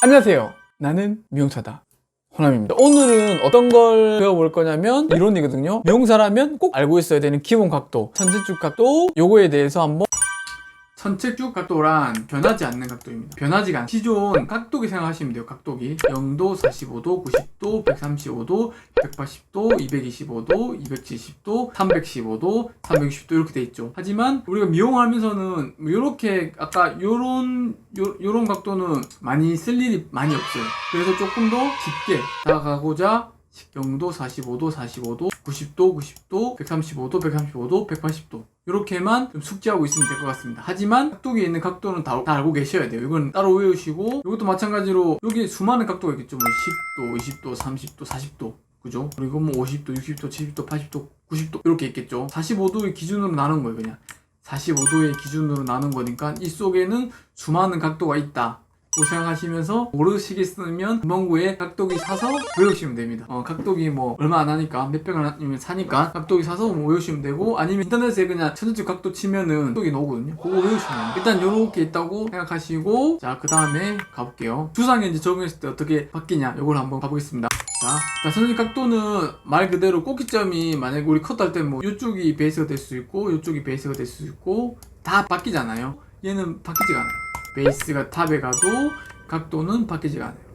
안녕하세요. 나는 미용사다. 호남입니다. 오늘은 어떤 걸 배워볼 거냐면 이론이거든요. 미용사라면 꼭 알고 있어야 되는 기본 각도, 선제축 각도, 요거에 대해서 한번 선체축 각도란 변하지 않는 각도입니다. 변하지가 않. 기존 각도기 생각하시면 돼요. 각도기 0도, 45도, 90도, 135도, 180도, 225도, 270도, 315도, 360도 이렇게 돼 있죠. 하지만 우리가 미용하면서는 뭐 이렇게 아까 요런 요, 요런 각도는 많이 쓸 일이 많이 없어요. 그래서 조금 더 깊게 다가가고자 0도, 45도, 45도, 90도, 90도, 135도, 135도, 180도 이렇게만 좀 숙지하고 있으면 될 것 같습니다. 하지만 각도기에 있는 각도는 다, 다 알고 계셔야 돼요. 이건 따로 외우시고 이것도 마찬가지로 여기 수많은 각도가 있겠죠. 뭐 10도, 20도, 30도, 40도 그죠? 그리고 뭐 50도, 60도, 70도, 80도, 90도 이렇게 있겠죠. 45도의 기준으로 나눈 거예요, 그냥. 45도의 기준으로 나눈 거니까 이 속에는 수많은 각도가 있다. 고 생각하시면서 모르시겠으면 금방구에 각도기 사서 외우시면 됩니다. 어, 각도기 뭐 얼마 안 하니까 몇백 원이면 사니까 각도기 사서 뭐 외우시면 되고 아니면 인터넷에 그냥 천천히 각도 치면은 각도기 나오거든요. 그거 외우시면. 일단 요렇게 있다고 생각하시고 자 그 다음에 가볼게요. 주상에 이제 적용했을 때 어떻게 바뀌냐 요걸 한번 가보겠습니다. 자, 자 선생님 각도는 말 그대로 꼭지점이 만약에 우리 컷 할 때 뭐 이쪽이 베이스가 될 수 있고 이쪽이 베이스가 될 수 있고 다 바뀌잖아요. 얘는 바뀌지가 않아요. 베이스가 탑에 가도 각도는 바뀌지가 않아요.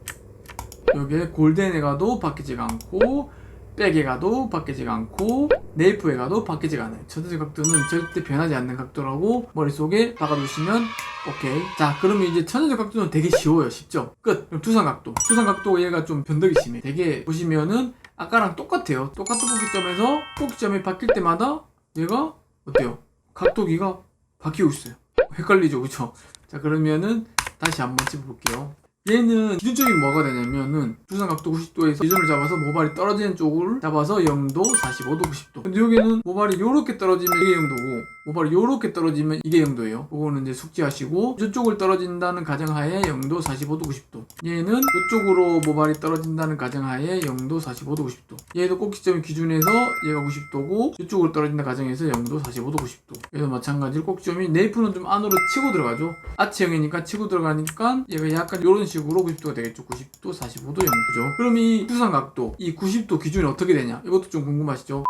여기에 골덴에 가도 바뀌지가 않고 백에 가도 바뀌지가 않고 네이프에 가도 바뀌지가 않아요. 전체 각도는 절대 변하지 않는 각도라고 머릿속에 박아두시면 오케이. 자, 그러면 이제 천연적 각도는 되게 쉬워요. 쉽죠? 끝. 그럼 두상 각도. 두상 각도 얘가 좀 변덕이 심해. 되게 보시면은 아까랑 똑같아요. 똑같은 꼭지점에서 꼭지점이 바뀔 때마다 얘가 어때요? 각도기가 바뀌고 있어요. 헷갈리죠, 그쵸? 자, 그러면은 다시 한번 찝어볼게요. 얘는 기준점이 뭐가 되냐면은 두상 각도 90도에서 기준을 잡아서 모발이 떨어지는 쪽을 잡아서 0도, 45도, 90도. 근데 여기는 모발이 요렇게 떨어지면 이게 0도고 모발이 요렇게 떨어지면 이게 0도예요. 그거는 이제 숙지하시고 이쪽을 떨어진다는 가정하에 0도, 45도, 90도. 얘는 이쪽으로 모발이 떨어진다는 가정하에 0도, 45도, 90도. 얘도 꼭지점 기준에서 얘가 90도고 이쪽으로 떨어진다 가정해서 0도, 45도, 90도. 얘도 마찬가지로 꼭지점이 네이프는 좀 안으로 치고 들어가죠. 아치형이니까 치고 들어가니까 얘가 약간 이런 식으로 90도가 되겠죠. 90도, 45도, 0도죠. 그럼 이 두상 각도, 이 90도 기준이 어떻게 되냐? 이것도 좀 궁금하시죠?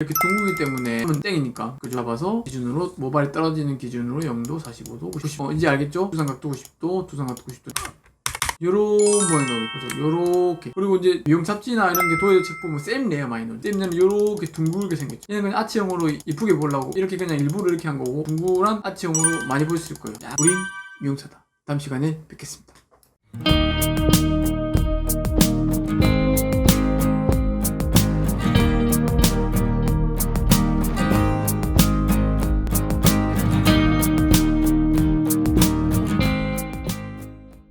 이렇게 둥글기 때문에 하면 땡이니까 그 잡아서 기준으로 모발이 떨어지는 기준으로 0도, 45도, 90도 어, 이제 알겠죠? 두상각도 90도, 두상각도 90도 요런 모양이 나오겠죠 요렇게. 그리고 이제 미용 잡지나 이런 게 도예도 책 보면 쌤 레어 많이 나오죠. 쌤은 요렇게 둥글게 생겼죠. 얘는 그냥 아치형으로 이쁘게 보려고 이렇게 그냥 일부러 이렇게 한 거고 둥글한 아치형으로 많이 보였을 거예요. 야, 우린 미용사다. 다음 시간에 뵙겠습니다